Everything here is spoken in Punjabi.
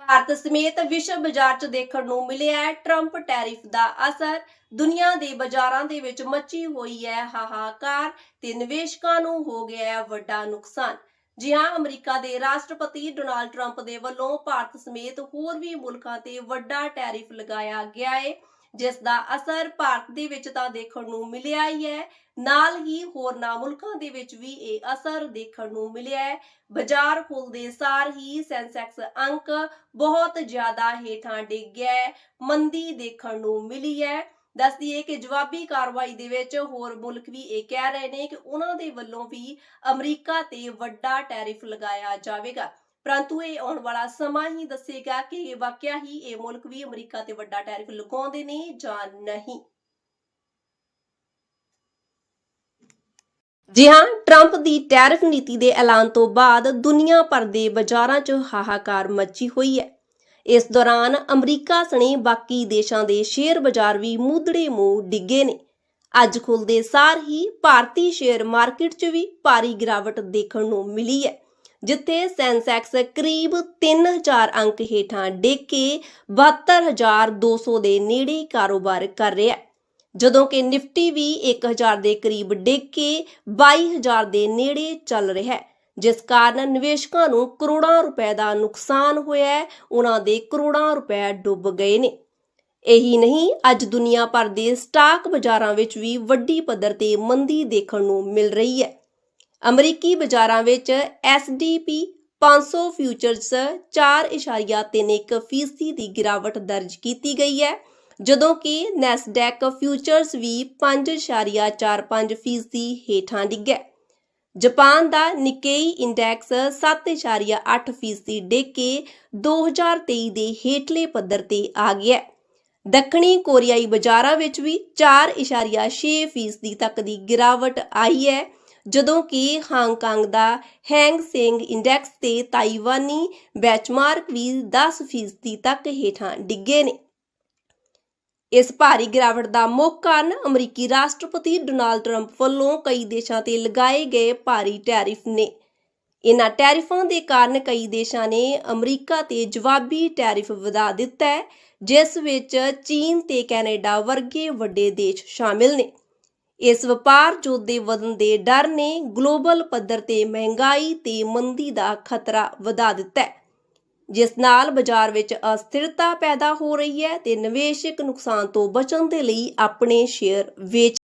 ਭਾਰਤ ਸਮੇਤ ਵਿਸ਼ਵ ਬਾਜ਼ਾਰ 'ਚ ਦੇਖਣ ਨੂੰ ਮਿਲਿਆ ਹੈ ਟਰੰਪ ਟੈਰਿਫ ਦਾ ਅਸਰ। ਦੁਨੀਆ ਦੇ ਬਾਜ਼ਾਰਾਂ ਦੇ ਵਿੱਚ ਮੱਚੀ ਹੋਈ ਹੈ ਹਾਹਾਕਾਰ ਤੇ ਨਿਵੇਸ਼ਕਾਂ ਨੂੰ ਹੋ ਗਿਆ ਹੈ ਵੱਡਾ ਨੁਕਸਾਨ। ਜੀ ਹਾਂ, ਅਮਰੀਕਾ ਦੇ ਰਾਸ਼ਟਰਪਤੀ ਡੋਨਾਲਡ ਟਰੰਪ ਦੇ ਵੱਲੋਂ ਭਾਰਤ ਸਮੇਤ ਹੋਰ ਵੀ ਮੁਲਕਾਂ ਤੇ ਵੱਡਾ ਟੈਰਿਫ ਲਗਾਇਆ ਗਿਆ ਹੈ। ਜਿਸ ਦਾ ਅਸਰ ਭਾਰਤ ਦੇ ਵਿੱਚ ਤਾਂ ਦੇਖਣ ਨੂੰ ਮਿਲਿਆ ਹੀ ਹੈ। ਨਾਲ ਹੀ ਹੋਰਨਾਂ ਮੁਲਕਾਂ ਦੇ ਵਿੱਚ ਵੀ ਇਹ ਅਸਰ ਦੇਖਣ ਨੂੰ ਮਿਲਿਆ ਹੈ। ਬਾਜ਼ਾਰ ਖੁੱਲਦੇ ਸਾਰ ਹੀ ਸੈਂਸੈਕਸ ਅੰਕ ਬਹੁਤ ਜ਼ਿਆਦਾ ਹੇਠਾਂ ਡਿੱਗ ਗਿਆ ਮੰਦੀ ਦੇਖਣ ਨੂੰ ਮਿਲੀ ਹੈ। ਦੱਸਦੀ ਹੈ ਕਿ ਜਵਾਬੀ ਕਾਰਵਾਈ ਦੇ ਵਿੱਚ ਹੋਰ ਮੁਲਕ ਵੀ ਇਹ ਕਹਿ ਰਹੇ ਨੇ ਕਿ ਉਹਨਾਂ ਦੇ ਵੱਲੋਂ ਵੀ ਅਮਰੀਕਾ ਤੇ ਵੱਡਾ ਟੈਰਿਫ ਲਗਾਇਆ ਜਾਵੇਗਾ। ਪਰੰਤੂ ਇਹ ਆਉਣ ਵਾਲਾ ਸਮਾਂ ਹੀ ਦੱਸੇਗਾ ਕਿ ਇਹ ਵਾਕਿਆ ਹੀ ਇਹ ਮੁਲਕ ਵੀ ਅਮਰੀਕਾ ਤੇ ਵੱਡਾ ਟੈਰਿਫ ਲਗਾਉਂਦੇ ਨੇ ਜਾਂ ਨਹੀਂ। ਜੀ ਹਾਂ, ਟਰੰਪ ਦੀ ਟੈਰਿਫ ਨੀਤੀ ਦੇ ਐਲਾਨ ਤੋਂ ਬਾਅਦ ਦੁਨੀਆ ਭਰ ਦੇ ਬਾਜ਼ਾਰਾਂ 'ਚ ਹਾਹਾਕਾਰ ਮੱਚੀ ਹੋਈ ਹੈ। ਇਸ ਦੌਰਾਨ ਅਮਰੀਕਾ ਸਣੇ ਬਾਕੀ ਦੇਸ਼ਾਂ ਦੇ ਸ਼ੇਅਰ ਬਾਜ਼ਾਰ ਵੀ ਮੁੱਦੜੇ ਮੂੰਹ ਡਿੱਗੇ ਨੇ। ਅੱਜ ਖੁੱਲਦੇ ਸਾਰ ਹੀ ਭਾਰਤੀ ਸ਼ੇਅਰ ਮਾਰਕੀਟ 'ਚ ਵੀ ਭਾਰੀ ਗਿਰਾਵਟ ਦੇਖਣ ਨੂੰ ਮਿਲੀ ਹੈ। ਜਿੱਥੇ ਸੈਂਸੈਕਸ ਕਰੀਬ 3000 ਅੰਕ ਹੇਠਾਂ ਡਿੱਗ ਕੇ 72200 ਦੇ ਨੇੜੇ ਕਾਰੋਬਾਰ ਕਰ ਰਿਹਾ ਹੈ। ਜਦੋਂ ਕਿ ਨਿਫਟੀ ਵੀ 1000 ਦੇ ਕਰੀਬ ਡਿੱਗ ਕੇ 22000 ਦੇ ਨੇੜੇ ਚੱਲ ਰਿਹਾ ਹੈ, ਜਿਸ ਕਾਰਨ ਨਿਵੇਸ਼ਕਾਂ ਨੂੰ ਕਰੋੜਾਂ ਰੁਪਏ ਦਾ ਨੁਕਸਾਨ ਹੋਇਆ ਹੈ, ਉਹਨਾਂ ਦੇ ਕਰੋੜਾਂ ਰੁਪਏ ਡੁੱਬ ਗਏ ਨੇ। ਇਹੀ ਨਹੀਂ, ਅੱਜ ਦੁਨੀਆ ਭਰ ਦੇ ਸਟਾਕ ਬਾਜ਼ਾਰਾਂ ਵਿੱਚ ਵੀ ਵੱਡੀ ਪੱਧਰ ਤੇ ਮੰਦੀ ਦੇਖਣ ਨੂੰ ਮਿਲ ਰਹੀ ਹੈ। ਅਮਰੀਕੀ ਬਾਜ਼ਾਰਾਂ ਵਿੱਚ S&P 500 ਫਿਊਚਰਸ 4.31 ਫੀਸਦੀ ਦੀ ਗਿਰਾਵਟ ਦਰਜ ਕੀਤੀ ਗਈ ਹੈ, ਜਦੋਂ ਕਿ ਨੈਸਡੈਕ ਫਿਊਚਰਸ ਵੀ 5.45 ਫੀਸਦੀ ਹੇਠਾਂ ਡਿੱਗਿਆ। ਜਾਪਾਨ ਦਾ ਨਿਕੇਈ ਇੰਡੈਕਸ 7.8 ਫੀਸਦੀ ਡਿੱਗ ਕੇ 2023 ਦੇ ਹੇਠਲੇ ਪੱਧਰ ਤੇ ਆ ਗਿਆ ਦੱਖਣੀ ਕੋਰੀਆਈ ਬਾਜ਼ਾਰਾਂ ਵਿੱਚ ਵੀ 4.6 ਫੀਸਦੀ ਤੱਕ ਦੀ ਗਿਰਾਵਟ ਆਈ ਹੈ। ਜਦੋਂ ਕਿ ਹਾਂਗਕਾਂਗ ਦਾ ਹੈਂਗ ਸੇਂਗ ਇੰਡੈਕਸ ਤੇ ਤਾਈਵਾਨੀ ਬੈਚਮਾਰਕ ਵੀ 10 ਫੀਸਦੀ ਤੱਕ ਹੇਠਾਂ ਡਿੱਗੇ ਨੇ। ਇਸ ਭਾਰੀ ਗਿਰਾਵਟ ਦਾ ਮੁੱਖ ਕਾਰਨ ਅਮਰੀਕੀ ਰਾਸ਼ਟਰਪਤੀ ਡੋਨਾਲਡ ਟਰੰਪ ਵੱਲੋਂ ਕਈ ਦੇਸ਼ਾਂ ਤੇ ਲਗਾਏ ਗਏ ਭਾਰੀ ਟੈਰਿਫ ਨੇ। ਇਨ੍ਹਾਂ ਟੈਰਿਫਾਂ ਦੇ ਕਾਰਨ ਕਈ ਦੇਸ਼ਾਂ ਨੇ ਅਮਰੀਕਾ ਤੇ ਜਵਾਬੀ ਟੈਰਿਫ ਵਧਾ ਦਿੱਤਾ ਹੈ, ਜਿਸ ਵਿੱਚ ਚੀਨ ਤੇ ਕੈਨੇਡਾ ਵਰਗੇ ਵੱਡੇ ਦੇਸ਼ ਸ਼ਾਮਿਲ ਨੇ। ਇਸ ਵਪਾਰ ਜੋਤ ਦੇ ਵਧਣ ਦੇ ਡਰ ਨੇ ਗਲੋਬਲ ਪੱਧਰ ਤੇ ਮਹਿੰਗਾਈ ਤੇ ਮੰਦੀ ਦਾ ਖਤਰਾ ਵਧਾ ਦਿੱਤਾ ਹੈ, ਜਿਸ ਨਾਲ ਬਾਜ਼ਾਰ ਵਿੱਚ ਅਸਥਿਰਤਾ ਪੈਦਾ ਹੋ ਰਹੀ ਹੈ ਤੇ ਨਿਵੇਸ਼ਕ ਨੁਕਸਾਨ ਤੋਂ ਬਚਣ ਦੇ ਲਈ ਆਪਣੇ ਸ਼ੇਅਰ ਵੇਚ